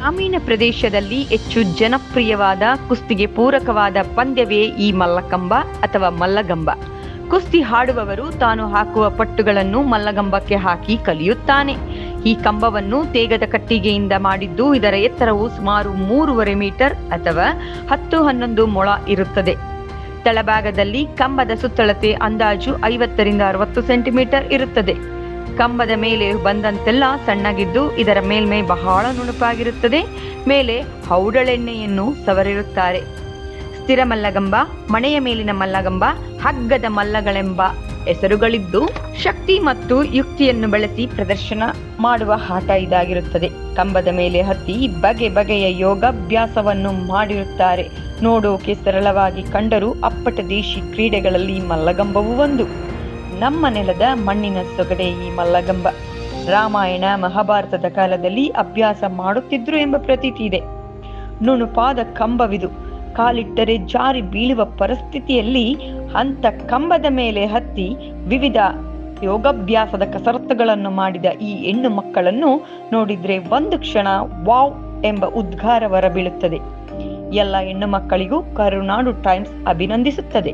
ಗ್ರಾಮೀಣ ಪ್ರದೇಶದಲ್ಲಿ ಹೆಚ್ಚು ಜನಪ್ರಿಯವಾದ ಕುಸ್ತಿಗೆ ಪೂರಕವಾದ ಪಂದ್ಯವೇ ಈ ಮಲ್ಲಕಂಬ ಅಥವಾ ಮಲ್ಲಗಂಬ. ಕುಸ್ತಿ ಹಾಡುವವರು ತಾನು ಹಾಕುವ ಪಟ್ಟುಗಳನ್ನು ಮಲ್ಲಗಂಬಕ್ಕೆ ಹಾಕಿ ಕಲಿಯುತ್ತಾನೆ. ಈ ಕಂಬವನ್ನು ತೇಗದ ಕಟ್ಟಿಗೆಯಿಂದ ಮಾಡಿದ್ದು ಇದರ ಎತ್ತರವು ಸುಮಾರು ಮೂರುವರೆ ಮೀಟರ್ ಅಥವಾ ಹತ್ತು ಹನ್ನೊಂದು ಮೊಳ ಇರುತ್ತದೆ. ತಳಭಾಗದಲ್ಲಿ ಕಂಬದ ಸುತ್ತಳತೆ ಅಂದಾಜು ಐವತ್ತರಿಂದ ಅರವತ್ತು ಸೆಂಟಿಮೀಟರ್ ಇರುತ್ತದೆ. ಕಂಬದ ಮೇಲೆ ಬಂದಂತೆಲ್ಲ ಸಣ್ಣಗಿದ್ದು ಇದರ ಮೇಲ್ಮೈ ಬಹಳ ನುಣುಪಾಗಿರುತ್ತದೆ. ಮೇಲೆ ಹೌಡಳೆಣ್ಣೆಯನ್ನು ಸವರಿರುತ್ತಾರೆ. ಸ್ಥಿರ ಮಲ್ಲಗಂಬ, ಮಣೆಯ ಮೇಲಿನ ಮಲ್ಲಗಂಬ, ಹಗ್ಗದ ಮಲ್ಲಗಳೆಂಬ ಹೆಸರುಗಳಿದ್ದು ಶಕ್ತಿ ಮತ್ತು ಯುಕ್ತಿಯನ್ನು ಬಳಸಿ ಪ್ರದರ್ಶನ ಮಾಡುವ ಆಟ ಇದಾಗಿರುತ್ತದೆ. ಕಂಬದ ಮೇಲೆ ಹತ್ತಿ ಬಗೆ ಬಗೆಯ ಯೋಗಾಭ್ಯಾಸವನ್ನು ಮಾಡಿರುತ್ತಾರೆ. ನೋಡೋಕೆ ಸರಳವಾಗಿ ಕಂಡರೂ ಅಪ್ಪಟ ದೇಶಿ ಕ್ರೀಡೆಗಳಲ್ಲಿ ಮಲ್ಲಗಂಬವು ಒಂದು. ನಮ್ಮ ನೆಲದ ಮಣ್ಣಿನ ಸೊಗಡೆ ಈ ಮಲ್ಲಗಂಬ. ರಾಮಾಯಣ, ಮಹಾಭಾರತದ ಕಾಲದಲ್ಲಿ ಅಭ್ಯಾಸ ಮಾಡುತ್ತಿದ್ರು ಎಂಬ ಪ್ರತೀತಿ ಇದೆ. ನುಣುಪಾದ ಕಂಬವಿದು. ಕಾಲಿಟ್ಟರೆ ಜಾರಿ ಬೀಳುವ ಪರಿಸ್ಥಿತಿಯಲ್ಲಿ ಅಂತ ಕಂಬದ ಮೇಲೆ ಹತ್ತಿ ವಿವಿಧ ಯೋಗಾಭ್ಯಾಸದ ಕಸರತ್ತುಗಳನ್ನು ಮಾಡಿದ ಈ ಹೆಣ್ಣು ಮಕ್ಕಳನ್ನು ನೋಡಿದ್ರೆ ಒಂದು ಕ್ಷಣ ವಾವ್ ಎಂಬ ಉದ್ಗಾರ ಹೊರಬೀಳುತ್ತದೆ. ಎಲ್ಲ ಹೆಣ್ಣು ಮಕ್ಕಳಿಗೂ ಕರುನಾಡು ಟೈಮ್ಸ್ ಅಭಿನಂದಿಸುತ್ತದೆ.